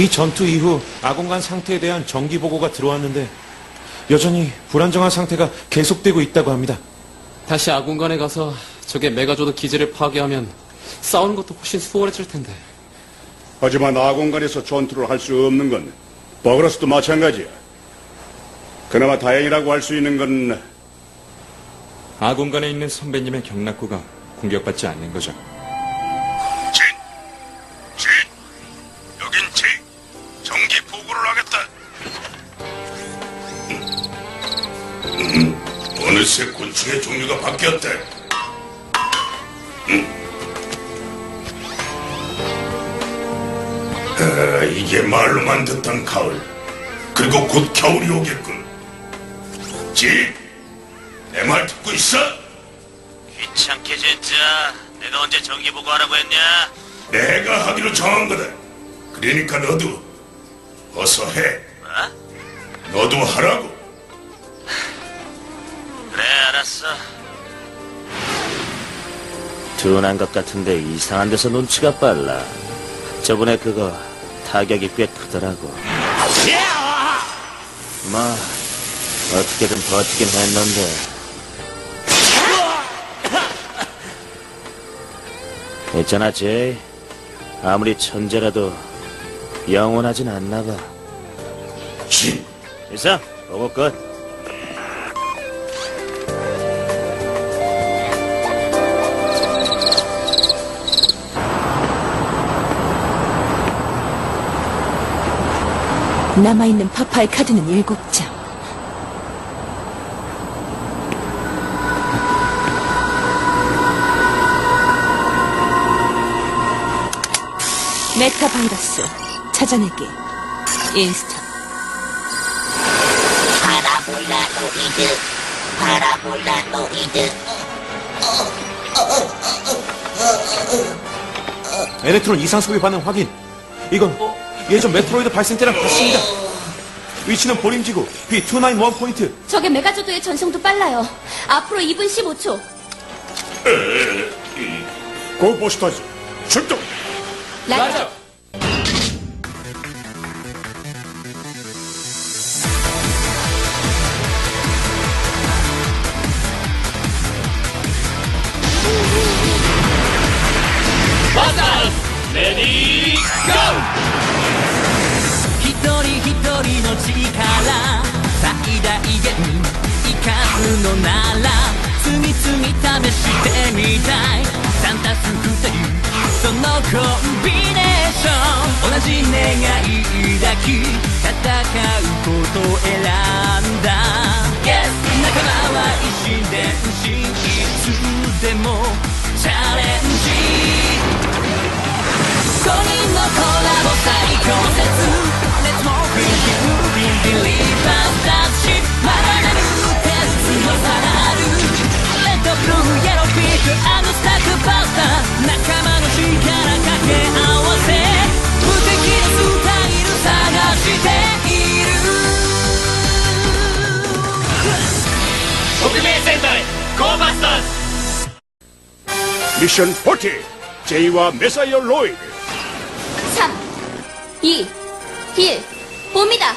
이 전투 이후 아공간 상태에 대한 정기 보고가 들어왔는데 여전히 불안정한 상태가 계속되고 있다고 합니다. 다시 아군간에 가서 적의 메가조드 기지를 파괴하면 싸우는 것도 훨씬 수월해질 텐데. 하지만 아공간에서 전투를 할 수 없는 건 버그라스도 마찬가지야. 그나마 다행이라고 할 수 있는 건 아공간에 있는 선배님의 경락구가 공격받지 않는 거죠. 어느새 곤충의 종류가 바뀌었다. 아, 이게 말로만 듣던 가을. 그리고 곧 겨울이 오겠군. 진! 내말 듣고 있어? 귀찮게 진짜. 내가 언제 정기 보고 하라고 했냐? 내가 하기로 정한 거다. 그러니까 너도 어서 해. 뭐? 너도 하라고. 알았어. 둔한 것 같은데 이상한 데서 눈치가 빨라. 저번에 그거 타격이 꽤 크더라고. 뭐 어떻게든 버티긴 했는데. 있잖아, 제이. 아무리 천재라도 영원하진 않나 봐. 진, 있어, 보고 끝. 남아있는 파파의 카드는 일곱 장. 메타바이러스 찾아내기 인스턴 파라볼라 노이드 파라볼라 노이드 에렉트론 이상 소비 반응 확인. 이건 예전 메트로이드 발생 때랑 같습니다. 위치는 보림지구 B291 포인트. 저게 메가조드의 전성도 빨라요. 앞으로 2분 15초. 고보스터즈 출동. 라이저. 레디 고! の力最大限生かすのなら次々試してみたい。サンタス2人そのコンビネーション。同じ願い抱き戦うことを選んだ。 미션 40. 제이와 메사이어 로이드. 3, 2, 1. 봅니다.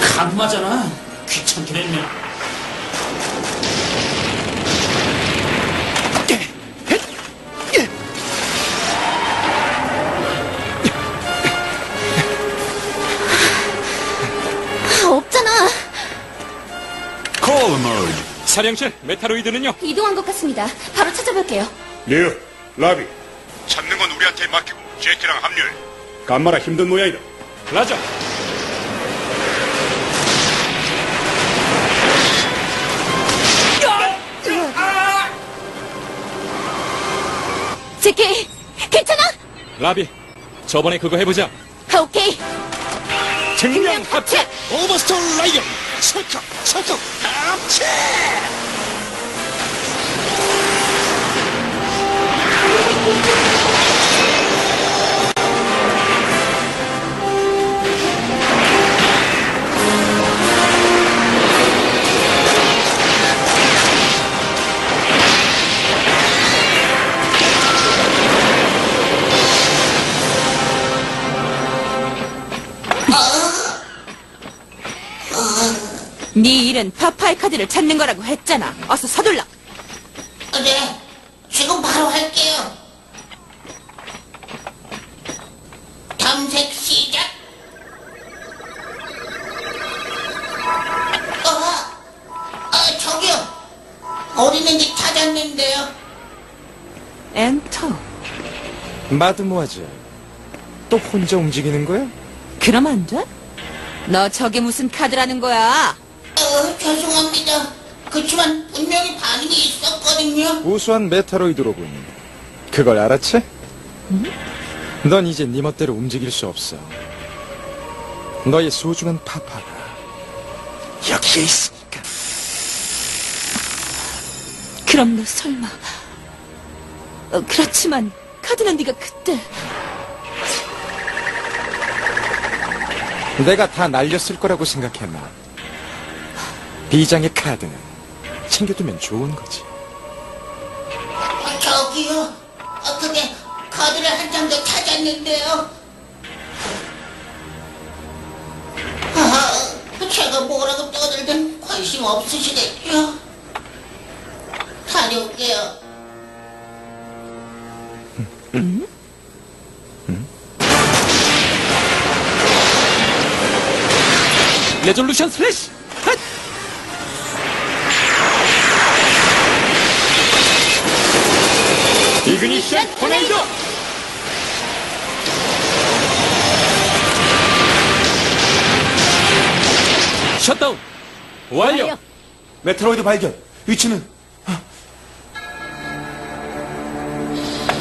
간마잖아 귀찮긴 했네 사령실 메타로이드는요? 이동한 것 같습니다. 바로 찾아볼게요. 리오, 라비. 찾는 건 우리한테 맡기고 제키랑 합류해. 간마라 힘든 모양이다. 라자. 제키, 괜찮아? 라비. 저번에 그거 해보자. 아, 오케이. 증명 합체. 오버스톤 라이언 찰칵 찰칵 합체 네 일은 파파의 카드를 찾는 거라고 했잖아. 어서 서둘러. 네, 지금 바로 할게요. 탐색 시작. 어, 아, 저기요. 어린애기 찾았는데요. 엔터. 마드모아즈, 또 혼자 움직이는 거야? 그럼 안 돼? 너 저게 무슨 카드라는 거야? 어, 죄송합니다. 그치만 분명히 반응이 있었거든요. 우수한 메타로이드로군. 그걸 알았지? 넌 이제 네 멋대로 움직일 수 없어. 너의 소중한 파파가 여기에 있으니까. 그럼 너 설마. 어, 그렇지만 카드는 네가 그때 내가 다 날렸을 거라고 생각했나? 비장의 카드는 챙겨두면 좋은 거지. 어, 저기요. 어, 근데 카드를 한 장 더 찾았는데요. 아, 제가 뭐라고 떠들든 관심 없으시겠죠? 다녀올게요. 레졸루션 슬래시! 핫! 이그니션 토네이도! 셧다운! 완료! 메트로이드 발견. 위치는 어,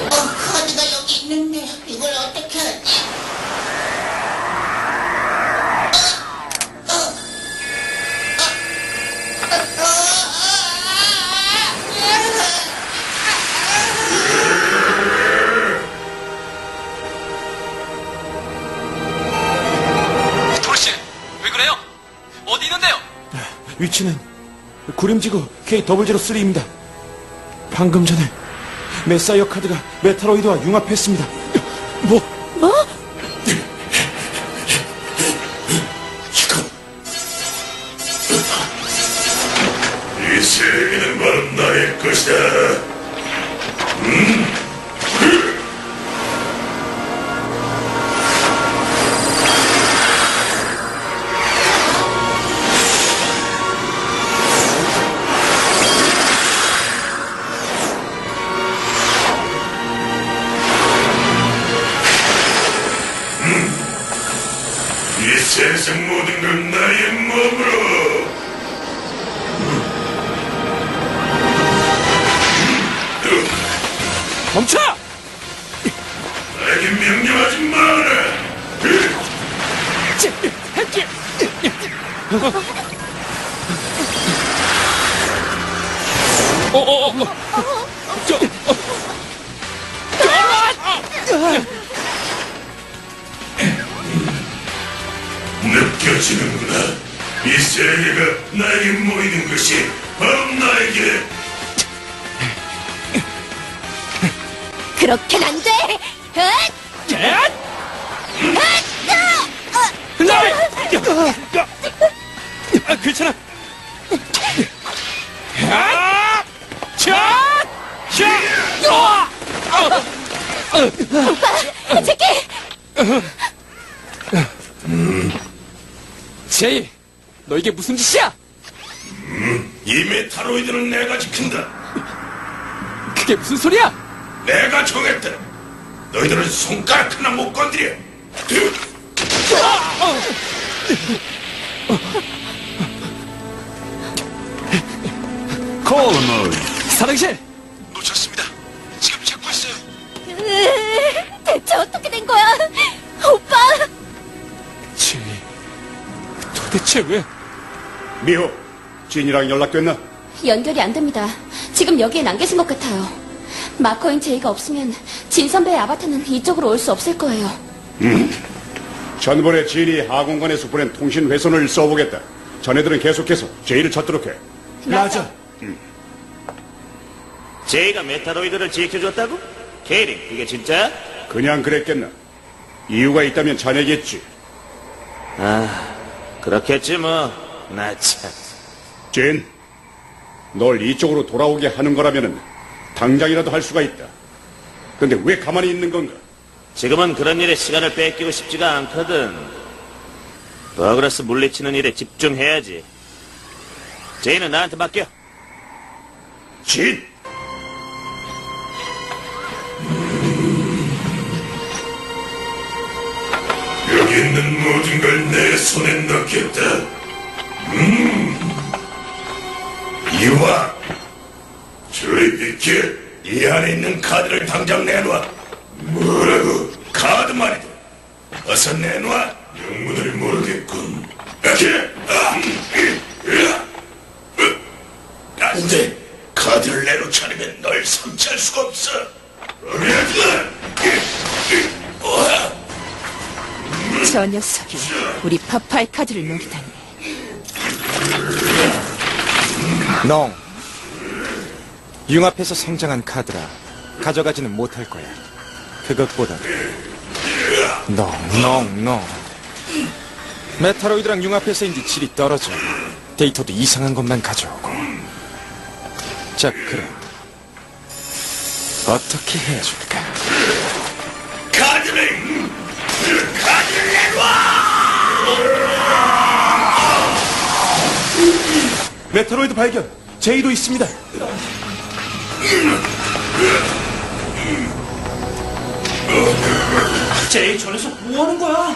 카드가 여기 있는데 이걸 어떻게 하지? 위치는 구림지구 K003입니다. 방금 전에 메사이어 카드가 메타로이드와 융합했습니다. 뭐? 이 세계는 바로 나의 것이다. 이 세상 모든 걸 나의 몸으로 멈춰! 나에게 명령하지 마라. 어, 어, 어, 느껴지는구나. 이 세계가 나에게 모이는 것이 바로 나에게 그렇게는 안 돼! 으악! 라비! 아, 괜찮아. 아! 자! 자! 제키! 제이, 너 이게 무슨 짓이야? 이 메타로이드는 내가 지킨다. 그게 무슨 소리야? 내가 정했다. 너희들은 손가락 하나 못 건드려. 콜 모드. 사령실! 놓쳤습니다. 지금 찾고 있어요. 으, 대체 어떻게 대체 왜? 미호, 진이랑 연락됐나? 연결이 안 됩니다. 지금 여기엔 안 계신 것 같아요. 마커인 제이가 없으면 진 선배의 아바타는 이쪽으로 올 수 없을 거예요. 전번에 진이 하공간에서 보낸 통신 회선을 써보겠다. 자네들은 계속해서 제이를 찾도록 해. 라자. 제이가 메타로이드를 지켜줬다고? 케이링, 그게 진짜야? 그냥 그랬겠나? 이유가 있다면 자네겠지. 아, 그렇겠지 뭐. 나 참. 젠, 널 이쪽으로 돌아오게 하는 거라면 당장이라도 할 수가 있다. 근데 왜 가만히 있는 건가? 지금은 그런 일에 시간을 뺏기고 싶지가 않거든. 버그라스 물리치는 일에 집중해야지. 제이는 나한테 맡겨. 진! 모든 걸 내 손에 넣겠다. 음. 이와 저리 비켜. 이 안에 있는 카드를 당장 내놔. 뭐라고? 카드 말이다. 어서 내놔. 영문을 모르겠군. 이렇게. 아, 이, 으아. 으, 안 돼. 카드를 내놓지 않으면 널 삼치할 수가 없어. 어리야지 저 녀석이 우리 파파이 카드를 노리다니. 농. 융합해서 성장한 카드라 가져가지는 못할 거야. 그것보다 농, 농, 농. 메타로이드랑 융합해서인지 질이 떨어져. 데이터도 이상한 것만 가져오고. 자, 그럼 어떻게 해줄까? 카드를 카드를. 메트로이드 발견. 제이도 있습니다. 제이 저 녀석 뭐 하는 거야?